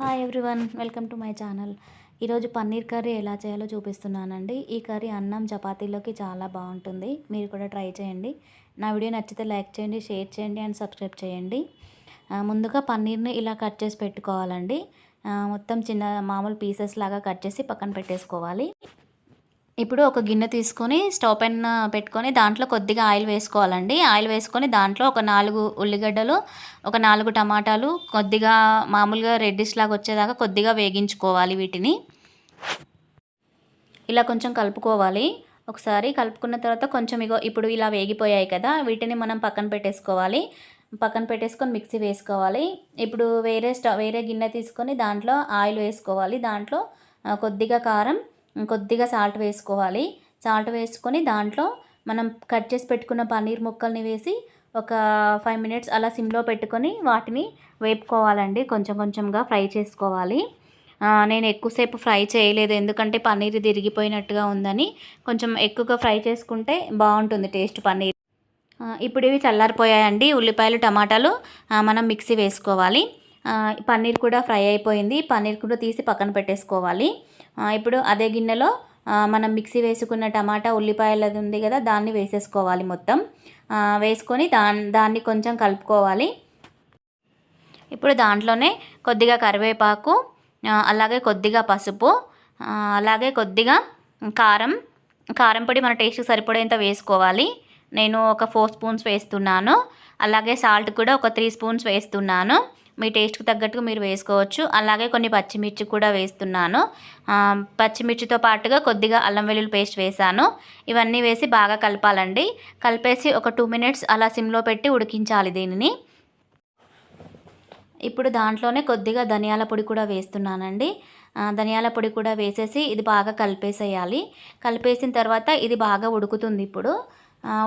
Hi everyone welcome to my channel ఈరోజు paneer curry ఎలా చేయాలో చూపిస్తున్నానండి. ఈ కర్రీ అన్నం చపాతీలోకి చాలా బాగుంటుంది. మీరు కూడా ట్రై చేయండి. నా వీడియో నచ్చితే లైక్ చేయండి షేర్ చేయండి అండ్ సబ్స్క్రైబ్ చేయండి. ముందుగా పన్నీర్ని ఇలా కట్ చేసి పెట్టుకోవాలండి. మొత్తం చిన్న మామూలు పీసెస్ లాగా కట్ చేసి పక్కన పెట్టేసుకోవాలి. ఇప్పుడు ఒక గిన్నె తీసుకొని స్టవ్ పైన పెట్టుకొని దాంట్లో కొద్దిగా ఆయిల్ వేసుకోవాలండి. ఆయిల్ వేసుకొని దాంట్లో ఒక నాలుగు ఉల్లిగడ్డలు ఒక నాలుగు టమాటాలు కొద్దిగా మామూలుగా రెడ్డిష్ లాగా వచ్చేదాకా కొద్దిగా వేగించుకోవాలి వీటిని. ఇలా కొంచెం కలుపుకోవాలి. ఒకసారి కలుపుకున్న తర్వాత కొంచెం ఇగో ఇప్పుడు ఇలా వేగిపోయాయి కదా వీటిని మనం పక్కన పెట్టేసుకోవాలి. పక్కన పెట్టేసుకొని మిక్సీ వేసుకోవాలి. ఇప్పుడు వేరే స్టవ్ వేరే గిన్నె తీసుకొని దాంట్లో ఆయిల్ వేసుకోవాలి. దాంట్లో కొద్దిగా కారం కొద్దిగా సాల్ట్ వేసుకోవాలి. సాల్ట్ వేసుకొని దాంట్లో మనం కట్ చేసి పెట్టుకున్న పన్నీర్ ముక్కల్ని వేసి ఒక ఫైవ్ మినిట్స్ అలా సిమ్లో పెట్టుకొని వాటిని వేపుకోవాలండి. కొంచెం కొంచెంగా ఫ్రై చేసుకోవాలి. నేను ఎక్కువసేపు ఫ్రై చేయలేదు. ఎందుకంటే పన్నీర్ తిరిగిపోయినట్టుగా ఉందని కొంచెం ఎక్కువగా ఫ్రై చేసుకుంటే బాగుంటుంది టేస్ట్ పన్నీర్. ఇప్పుడు ఇవి చల్లారిపోయాయండి. ఉల్లిపాయలు టమాటాలు మనం మిక్సీ వేసుకోవాలి. పన్నీర్ కూడా ఫ్రై అయిపోయింది. పన్నీర్ కూడా తీసి పక్కన పెట్టేసుకోవాలి. ఇప్పుడు అదే గిన్నెలో మనం మిక్సీ వేసుకున్న టమాటా ఉల్లిపాయలది ఉంది కదా దాన్ని వేసేసుకోవాలి మొత్తం. వేసుకొని దాన్ దాన్ని కొంచెం కలుపుకోవాలి. ఇప్పుడు దాంట్లోనే కొద్దిగా కరివేపాకు అలాగే కొద్దిగా పసుపు అలాగే కొద్దిగా కారం. కారం పొడి మన టేస్ట్కి సరిపడేంత వేసుకోవాలి. నేను ఒక ఫోర్ స్పూన్స్ వేస్తున్నాను. అలాగే సాల్ట్ కూడా ఒక త్రీ స్పూన్స్ వేస్తున్నాను. మీ టేస్ట్కి తగ్గట్టుగా మీరు వేసుకోవచ్చు. అలాగే కొన్ని పచ్చిమిర్చి కూడా వేస్తున్నాను. పచ్చిమిర్చితో పాటుగా కొద్దిగా అల్లం వెల్లుల్లి పేస్ట్ వేసాను ఇవన్నీ వేసి బాగా కలపాలండి. కలిపేసి ఒక టూ మినిట్స్ అలా సిమ్లో పెట్టి ఉడికించాలి దీనిని. ఇప్పుడు దాంట్లోనే కొద్దిగా ధనియాల పొడి కూడా వేస్తున్నానండి. ధనియాల పొడి కూడా వేసేసి ఇది బాగా కలిపేసేయాలి. కలిపేసిన తర్వాత ఇది బాగా ఉడుకుతుంది ఇప్పుడు.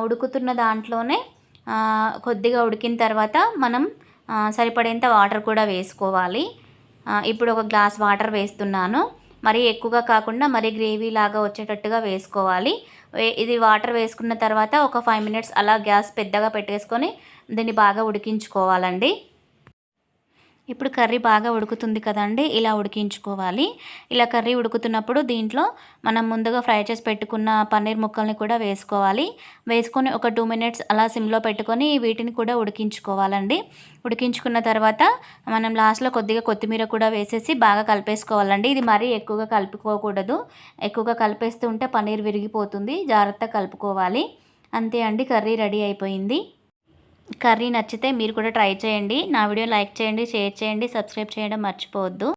ఉడుకుతున్న దాంట్లోనే కొద్దిగా ఉడికిన తర్వాత మనం సరిపడేంత వాటర్ కూడా వేసుకోవాలి. ఇప్పుడు ఒక గ్లాస్ వాటర్ వేస్తున్నాను. మరీ ఎక్కువగా కాకుండా మరీ గ్రేవీ లాగా వచ్చేటట్టుగా వేసుకోవాలి. ఇది వాటర్ వేసుకున్న తర్వాత ఒక ఫైవ్ మినిట్స్ అలా గ్యాస్ పెద్దగా పెట్టేసుకొని దీన్ని బాగా ఉడికించుకోవాలండి. ఇప్పుడు కర్రీ బాగా ఉడుకుతుంది కదండి ఇలా ఉడికించుకోవాలి. ఇలా కర్రీ ఉడుకుతున్నప్పుడు దీంట్లో మనం ముందుగా ఫ్రై చేసి పెట్టుకున్న పన్నీర్ ముక్కల్ని కూడా వేసుకోవాలి. వేసుకొని ఒక టూ మినిట్స్ అలా సిమ్లో పెట్టుకొని వీటిని కూడా ఉడికించుకోవాలండి. ఉడికించుకున్న తర్వాత మనం లాస్ట్లో కొద్దిగా కొత్తిమీర కూడా వేసేసి బాగా కలిపేసుకోవాలండి. ఇది మరీ ఎక్కువగా కలుపుకోకూడదు. ఎక్కువగా కలిపేస్తూ ఉంటే పన్నీర్ విరిగిపోతుంది. జాగ్రత్తగా కలుపుకోవాలి. అంతే అండి కర్రీ రెడీ అయిపోయింది. కర్రీ నచ్చితే మీరు కూడా ట్రై చేయండి. నా వీడియో లైక్ చేయండి షేర్ చేయండి సబ్స్క్రైబ్ చేయడం మర్చిపోవద్దు.